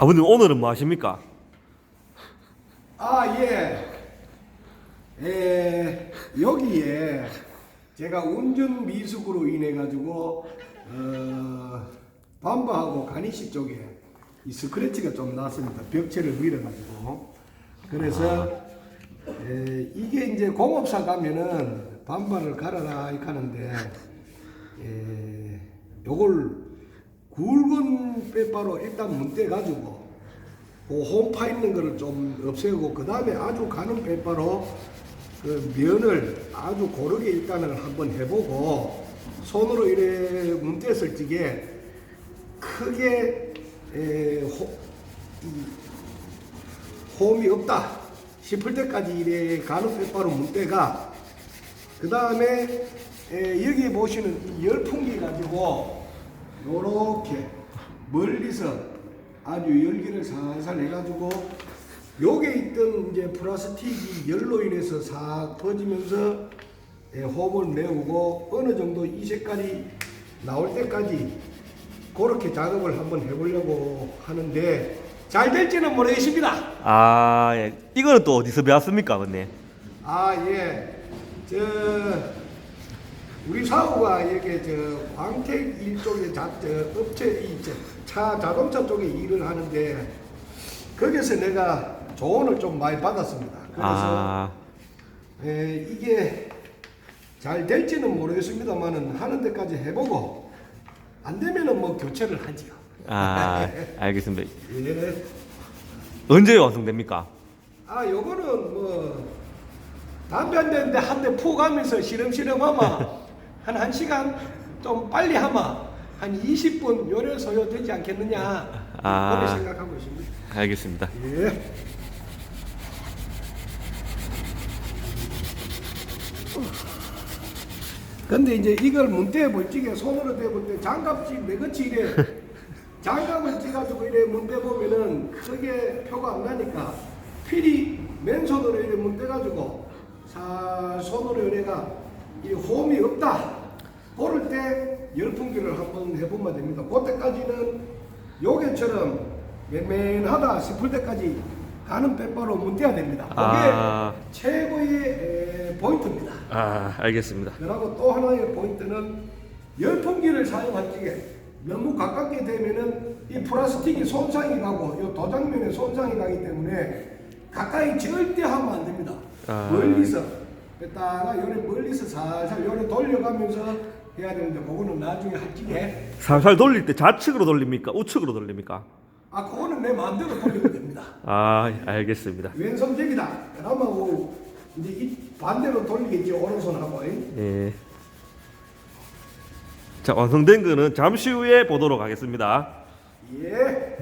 아버님 오늘은 뭐 하십니까? 아, 예. 에, 여기에 제가 운전 미숙으로 인해 가지고 어, 반바하고 가니시 쪽에 이 스크래치가 좀 났습니다. 벽체를 밀어 가지고. 그래서 에, 이게 이제 공업사 가면은 반바를 갈아라 이렇게 하는데 에, 요걸 굵은 빼바로 일단 문대 가지고 그 홈파 있는 거를 좀 없애고 그 다음에 아주 가는 빼바로 그 면을 아주 고르게 일단은 한번 해보고 손으로 이래 문대했을 적에 크게 에, 호, 이, 홈이 없다 싶을 때까지 이래 가는 빼바로 문대가 그 다음에 여기 보시는 이 열풍기 가지고 요렇게 멀리서 아주 열기를 살살 해가지고 요게 있던 이제 플라스틱이 열로 인해서 싹 퍼지면서 예, 홈을 메우고 어느 정도 이 색깔이 나올 때까지 그렇게 작업을 한번 해보려고 하는데 잘 될지는 모르겠습니다. 아, 예. 이거는 또 어디서 배웠습니까, 아버님? 아, 예. 저, 우리 사우가 이렇게 저 광택 일쪽에 자, 저 업체, 이, 저, 차, 자동차 쪽에 일을 하는데 거기서 내가 조언을 좀 많이 받았습니다. 그래서 아, 에, 이게 잘 될지는 모르겠습니다만은 하는 데까지 해보고 안 되면은 뭐 교체를 하지요. 아, 알겠습니다. 예. 언제 완성됩니까? 아, 요거는 뭐 담배 한 대인데 한 대 푹 하면서 시름시름 하마 한 1시간 좀 빨리 하마 한 20분 요래 소요되지 않겠느냐 아. 그렇게 생각하고 있습니다. 알겠습니다. 예. 근데 이제 이걸 문대에 볼지게 손으로 대볼 때 장갑지 매거치 이래 장갑을 찌가지고 이래 문대 보면은 크게 표가 안 나니까 필히 맨손으로 이래 문대 가지고 살 손으로 이래가 이 홈이 없다 그럴 때 열풍기를 한번 해보면 됩니다 그때까지는 요게처럼 맨맨하다 싶을 때까지 가는 빼바로 문대야 됩니다 그게 아. 최고의 에, 포인트입니다 아, 알겠습니다. 그리고 또 하나의 포인트는 열풍기를 사용할 적에 너무 가깝게 되면은 이 플라스틱이 손상이 가고 이 도장면에 손상이 가기 때문에 가까이 절대 하면 안 됩니다. 아. 멀리서 뺐다가 요래 멀리서 살살 요래 돌려가면서 해야 되는데 그거는 나중에 할 적에 살살 돌릴 때 좌측으로 돌립니까? 우측으로 돌립니까? 아 그거는 내 마음대로 돌리면 됩니다. 아, 알겠습니다. 왼손잡이다. 그러면 이제 이 반대로 돌리겠지 오른손하고. 예. 자, 완성된 거는 잠시 후에 보도록 하겠습니다. 예.